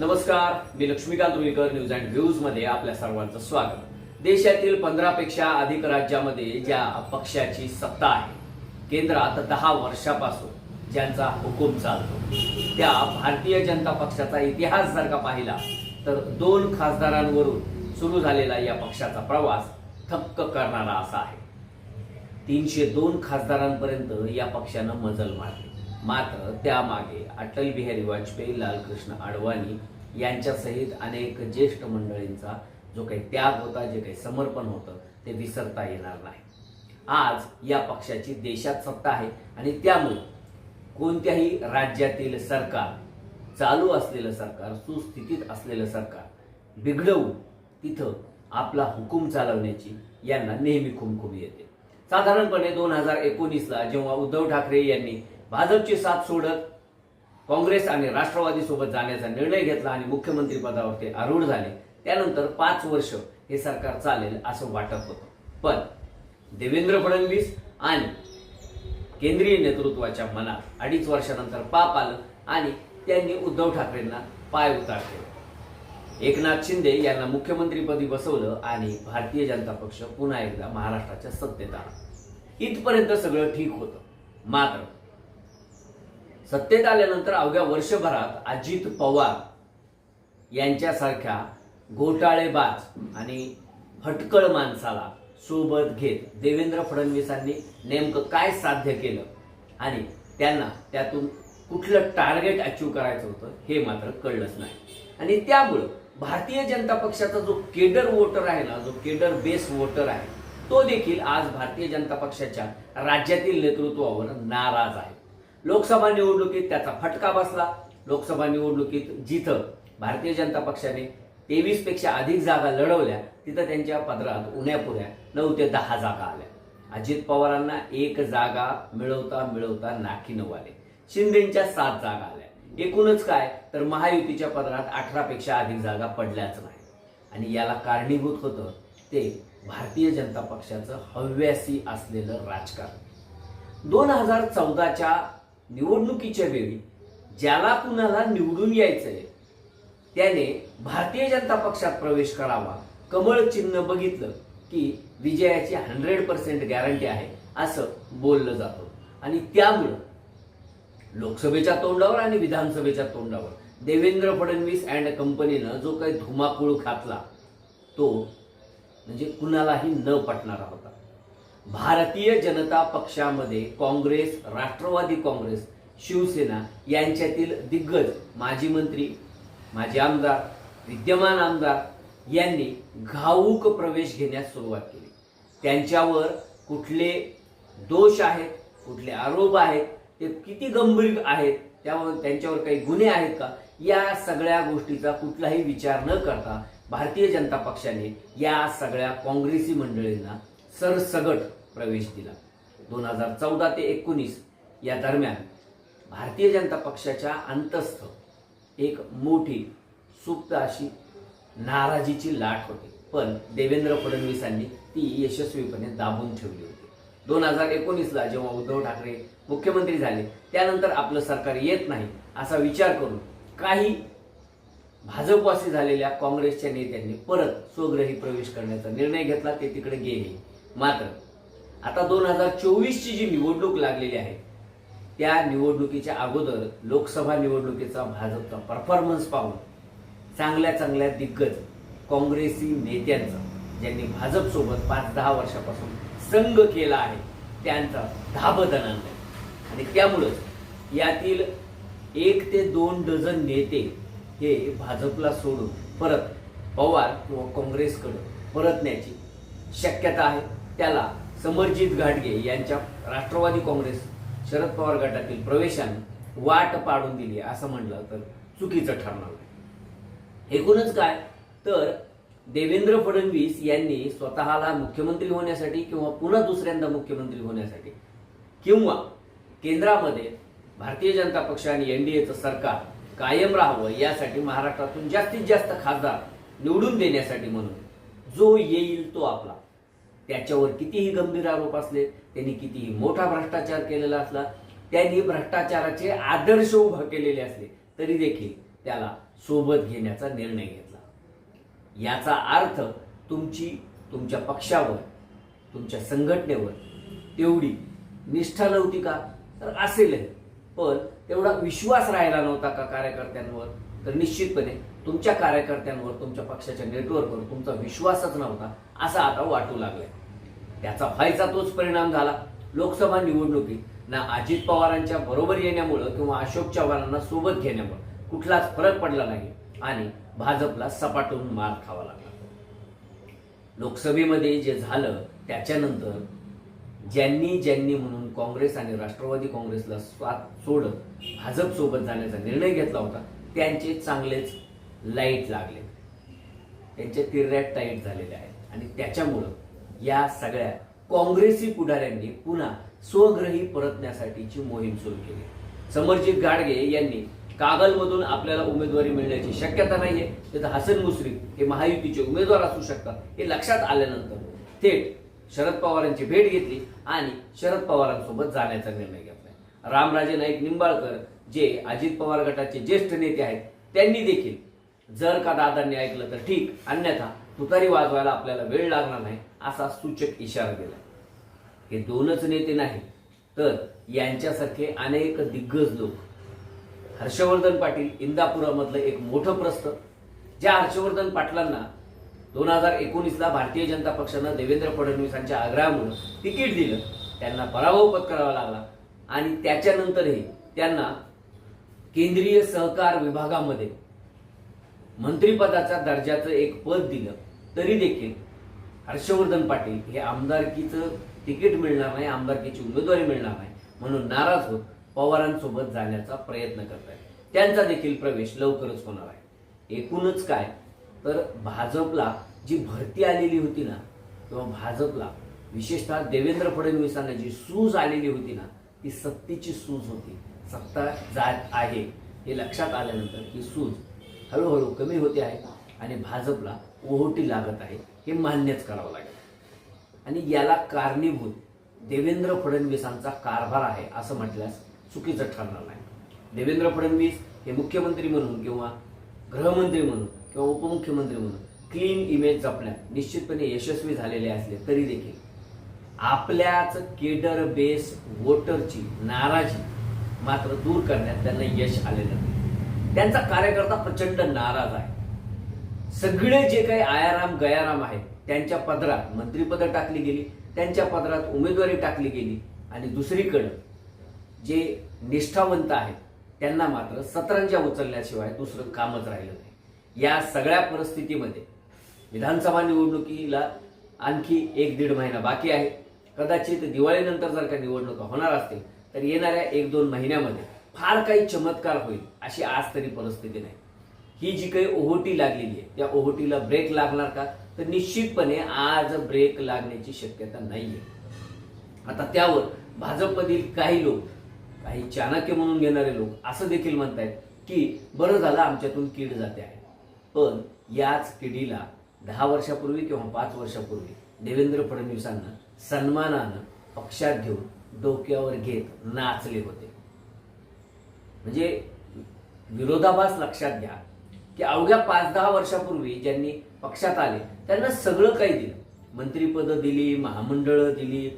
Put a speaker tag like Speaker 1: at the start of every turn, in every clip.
Speaker 1: नमस्कार मी Laxmikant Ruikar news and व्ह्यूजमध्ये आपल्या सर्वांचं स्वागत. देशातील पंधरा पेक्षा अधिक राज्यामध्ये ज्या पक्षाची सत्ता आहे केंद्रात दहा वर्षापासून ज्यांचा हुकूम चालतो. त्या भारतीय जनता पक्षाचा इतिहास जर का पाहिला तर दोन खासदारांवरून सुरू झालेला या पक्षाचा प्रवास थक्क करणारा असा आहे. तीनशे दोन खासदारांपर्यंत या पक्षानं मजल मारली. मात्र त्यामागे अटल बिहारी वाजपेयी लालकृष्ण अडवाणी यांच्यासहित अनेक ज्येष्ठ मंडळींचा जो काही त्याग होता जे काही समर्पण होतं ते विसरता येणार नाही. आज या पक्षाची देशात सत्ता आहे आणि त्यामुळे कोणत्याही राज्यातील सरकार चालू असलेलं सरकार सुस्थितीत असलेलं सरकार बिघडवून तिथं आपला हुकूम चालवण्याची यांना नेहमी खुमखुमी येते. साधारणपणे दोन हजार एकोणीसला जेव्हा उद्धव ठाकरे यांनी भाजपची साथ सोडत काँग्रेस आणि राष्ट्रवादी सोबत जाण्याचा निर्णय घेतला आणि मुख्यमंत्री पदावर ते आरूढ झाले. त्यानंतर पाच वर्ष हे सरकार चालेल असं वाटत होतं. पण देवेंद्र फडणवीस आणि केंद्रीय नेतृत्वाच्या मनात अडीच वर्षानंतर पाप आलं आणि त्यांनी उद्धव ठाकरेंना पाय उतार केले एकनाथ शिंदे यांना मुख्यमंत्रीपदी बसवलं आणि भारतीय जनता पक्ष पुन्हा एकदा महाराष्ट्राच्या सत्तेत आला. इथपर्यंत सगळं ठीक होतं. मात्र सत्तेत आल्यानंतर अवघ्या वर्षभरात अजित पवार यांच्यासारख्या घोटाळेबाज आणि हटकळ माणसाला सोबत घेत देवेंद्र फडणवीसांनी नेमकं काय साध्य केलं आणि त्यांना त्यातून कुठलं टार्गेट अचीव करायचं होतं हे मात्र कळलंच नाही. आणि त्यामुळं भारतीय जनता पक्षाचा जो केडर वोटर आहे ना जो केडर बेस वोटर आहे तो देखील आज भारतीय जनता पक्षाच्या राज्यातील नेतृत्वावर नाराज आहे. लोकसभा निवडणुकीत त्याचा फटका बसला. लोकसभा निवडणुकीत जिथं भारतीय जनता पक्षाने तेवीसपेक्षा अधिक जागा लढवल्या तिथं त्यांच्या पदरात उण्यापुऱ्या नऊ ते दहा जागा आल्या. अजित पवारांना एक जागा मिळवता मिळवता नाकीनऊ आले. शिंदेच्या सात जागा आल्या. एकूणच काय? तर महायुतीच्या पदरात अठरा पेक्षा अधिक जागा पडल्याच नाही. आणि याला कारणीभूत होतं ते भारतीय जनता पक्षाचं हव्यासी असलेलं राजकारण. दोन हजार चौदाच्या निवडणुकीच्या वेळी ज्याला कुणाला निवडून यायचंय त्याने भारतीय जनता पक्षात प्रवेश करावा. कमळ चिन्ह बघितलं की विजयाची हंड्रेड पर्सेंट गॅरंटी आहे असं बोललं जातं. आणि त्यामुळं लोकसभेच्या तोंडावर आणि विधानसभेच्या तोंडावर देवेंद्र फडणवीस अँड कंपनीनं जो काही धुमाकूळ घातला तो म्हणजे कुणालाही न पटणारा होता. भारतीय जनता पक्षामध्ये काँग्रेस राष्ट्रवादी काँग्रेस शिवसेना यांच्यातील दिग्गज माजी मंत्री माजी आमदार विद्यमान आमदार यांनी घाऊक प्रवेश घेण्यास सुरुवात केली. त्यांच्यावर कुठले दोष आहेत कुठले आरोप आहेत ते किती गंभीर आहेत त्यावर त्यांच्यावर काही गुन्हे आहेत का या सगळ्या गोष्टीचा कुठलाही विचार न करता भारतीय जनता पक्षाने या सगळ्या काँग्रेसी मंडळींना सरसगट प्रवेश दिला. दोन हजार चौदा ते एकोणीस या दरम्यान भारतीय जनता पक्षाच्या अंतस्थ एक मोठी सुप्त अशी नाराजीची लाट होती. पण देवेंद्र फडणवीसांनी ती यशस्वीपणे दाबून ठेवली होती. दोन हजार एकोणीसला जेव्हा उद्धव ठाकरे मुख्यमंत्री झाले त्यानंतर आपलं सरकार येत नाही असा विचार करून काही भाजपवासी झालेल्या काँग्रेसच्या नेत्यांनी परत स्वगृही प्रवेश करण्याचा निर्णय घेतला. ते तिकडे गेले. मात्र आता दोन हजार चोवीसची जी निवडणूक लागलेली आहे त्या निवडणुकीच्या अगोदर लोकसभा निवडणुकीचा भाजपचा परफॉर्मन्स पाहून चांगल्या चांगल्या दिग्गज काँग्रेसी नेत्यांचा ज्यांनी भाजपसोबत पाच दहा वर्षापासून संघ केला आहे त्यांचा धाबदन आणलाय आणि त्यामुळंच यातील एक ते दोन डझन नेते हे भाजपला सोडून परत पवार किंवा परत परतण्याची शक्यता आहे. त्याला समरजित घाटगे यांच्या राष्ट्रवादी काँग्रेस शरद पवार गटातील प्रवेशाने वाट पाडून दिली असं म्हटलं तर चुकीचं ठरणार नाही. एकूणच काय? तर देवेंद्र फडणवीस यांनी स्वतःला मुख्यमंत्री होण्यासाठी किंवा पुन्हा दुसऱ्यांदा मुख्यमंत्री होण्यासाठी किंवा केंद्रामध्ये भारतीय जनता पक्ष आणि एनडीएचं सरकार कायम राहावं यासाठी महाराष्ट्रातून जास्तीत जास्त खासदार निवडून देण्यासाठी म्हणून जो येईल तो आपला. त्याच्यावर कितीही गंभीर आरोप असले त्यांनी कितीही मोठा भ्रष्टाचार केलेला असला त्यांनी भ्रष्टाचाराचे आदर्श उभा केलेले असले तरी देखील त्याला सोबत घेण्याचा निर्णय घेतला. याचा अर्थ तुमची तुमच्या पक्षावर तुमच्या संघटनेवर तेवढी निष्ठा नव्हती का? तर असेलही. पण तेवढा विश्वास राहिला नव्हता का कार्यकर्त्यांवर? तर निश्चितपणे तुमच्या कार्यकर्त्यांवर तुमच्या पक्षाच्या नेटवर्कवर तुमचा विश्वासच नव्हता असा आता वाटू लागलाय. त्याचा व्हायचा तोच परिणाम झाला. लोकसभा निवडणुकीत ना अजित पवारांच्या बरोबर येण्यामुळं किंवा अशोक चव्हाणांना सोबत घेण्यामुळं कुठलाच फरक पडला नाही आणि भाजपला सपाटून मार खावा लागला. लोकसभेमध्ये जे झालं त्याच्यानंतर ज्यांनी ज्यांनी म्हणून काँग्रेस आणि राष्ट्रवादी काँग्रेसला स्वात सोडत भाजप सोबत जाण्याचा निर्णय घेतला होता त्यांचे चांगलेच लाइट लागले. त्यांचे तिर्याट टाईट झालेले आहेत. आणि त्याच्यामुळं या सगळ्या काँग्रेसी पुढाऱ्यांनी पुन्हा स्वग्रही परतण्यासाठीची मोहीम सुरू केली. समरजित गाडगे यांनी कागलमधून आपल्याला उमेदवारी मिळण्याची शक्यता नाहीये. तिथं हसन मुश्रीफ हे महायुतीचे उमेदवार असू शकतात हे लक्षात आल्यानंतर थेट शरद पवारांची भेट घेतली आणि शरद पवारांसोबत जाण्याचा निर्णय घेतला. रामराजे नाईक निंबाळकर जे अजित पवार गटाचे ज्येष्ठ नेते आहेत त्यांनी देखील जर का दादांनी ऐकलं तर ठीक अन्यथा तुतारी वाजवायला आपल्याला वेळ लागणार नाही असा सूचक इशारा दिला हे दोनच नेते नाही तर यांच्यासारखे अनेक दिग्गज लोक. हर्षवर्धन पाटील इंदापुरामधलं एक मोठं प्रस्त ज्या हर्षवर्धन पाटलांना दोन हजार एकोणीसला भारतीय जनता पक्षानं देवेंद्र फडणवीसांच्या आग्रहामुळे तिकीट दिलं त्यांना पराभव पत्करावा लागला. आणि त्याच्यानंतरही त्यांना केंद्रीय सहकार विभागामध्ये मंत्रीपदाचा दर्जाचं एक पद दिलं तरी देखील हर्षवर्धन पाटील हे आमदारकीचं तिकीट मिळणार नाही आमदारकीची उमेदवारी मिळणार नाही म्हणून नाराज होत पवारांसोबत जाण्याचा प्रयत्न करत आहेत त्यांचा देखील प्रवेश लवकरच होणार आहे. एकूणच काय? तर भाजपला जी भरती आलेली होती ना किंवा भाजपला विशेषतः देवेंद्र फडणवीसांना जी सूज आलेली होती ना ती सत्तेची सूज होती. सत्ता जात आहे हे लक्षात आल्यानंतर ही सूज हळूहळू कमी होते आहे आणि भाजपला ओहोटी लागत आहे हे मान्यच करावं लागेल. आणि याला कारणीभूत देवेंद्र फडणवीसांचा कारभार आहे असं म्हटल्यास चुकीचं ठरणार नाही. देवेंद्र फडणवीस हे मुख्यमंत्री म्हणून किंवा गृहमंत्री म्हणून किंवा उपमुख्यमंत्री म्हणून क्लीन इमेज जपण्यात निश्चितपणे यशस्वी झालेले असले तरी देखील आपल्याच केडर बेस वोटरची नाराजी मात्र दूर करण्यात त्यांना यश आलेलं नाही. त्यांचा कार्यकर्ता प्रचंड नाराज आहे. सगळे जे काही आयाराम गयाराम आहेत त्यांच्या पदरात मंत्रिपदं टाकली गेली त्यांच्या पदरात उमेदवारी टाकली गेली आणि दुसरीकडं जे निष्ठावंत आहेत त्यांना मात्र सतरंजा उचलल्याशिवाय दुसरं कामच राहिलं नाही. या सगळ्या परिस्थितीमध्ये विधानसभा निवडणुकीला आणखी एक दीड महिना बाकी आहे. कदाचित दिवाळीनंतर जर का निवडणुका होणार असतील तर येणाऱ्या एक दोन महिन्यामध्ये फार काही चमत्कार होईल अशी आज तरी परिस्थिती नाही. ही जी काही ओहोटी लागलेली आहे त्या ओहोटीला ब्रेक लागणार का? तर निश्चितपणे आज ब्रेक लागण्याची शक्यता नाहीये. आता त्यावर भाजपमधील काही लोक काही चाणक्य म्हणून घेणारे लोक असं देखील म्हणतायत की बरं झालं आमच्यातून कीड जाते आहे. पण याच किडीला दहा वर्षापूर्वी किंवा पाच वर्षापूर्वी देवेंद्र फडणवीसांना सन्मानानं पक्षात घेऊन डोक्यावर घेत नाचले होते. म्हणजे विरोधाभास लक्षात घ्या की अवघ्या पाच दहा वर्षापूर्वी ज्यांनी पक्षात आले त्यांना सगळं काही दिलं. मंत्रीपदं दिली महामंडळं दिली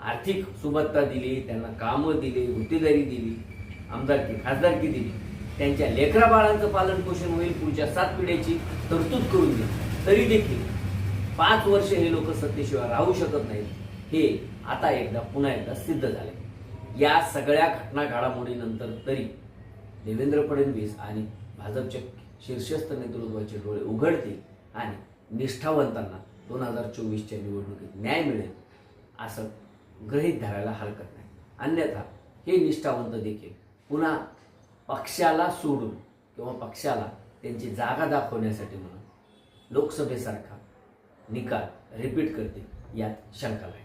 Speaker 1: आर्थिक सुबत्ता दिली त्यांना कामं दिली गुत्तेदारी दिली आमदारकी खासदारकी दिली. त्यांच्या लेकरा बाळांचं पालन पोषण होईल पुढच्या सात पिढ्याची तरतूद करून दिली तरी देखील पाच वर्ष हे लोक सत्तेशिवाय राहू शकत नाहीत. हे आता एकदा पुन्हा एकदा सिद्ध झाले. या सगळ्या घटना घडामोडीनंतर तरी देवेंद्र फडणवीस आणि भाजपच्या शीर्षस्थ नेतृत्वाचे डोळे उघडतील आणि निष्ठावंतांना दोन हजार चोवीसच्या निवडणुकीत न्याय मिळेल असं गृहीत धरायला हरकत नाही. अन्यथा हे निष्ठावंत देखील पुन्हा पक्षाला सोडून किंवा पक्षाला त्यांची जागा दाखवण्यासाठी म्हणून लोकसभेसारखा निकाल रिपीट करतील यात शंका नाही.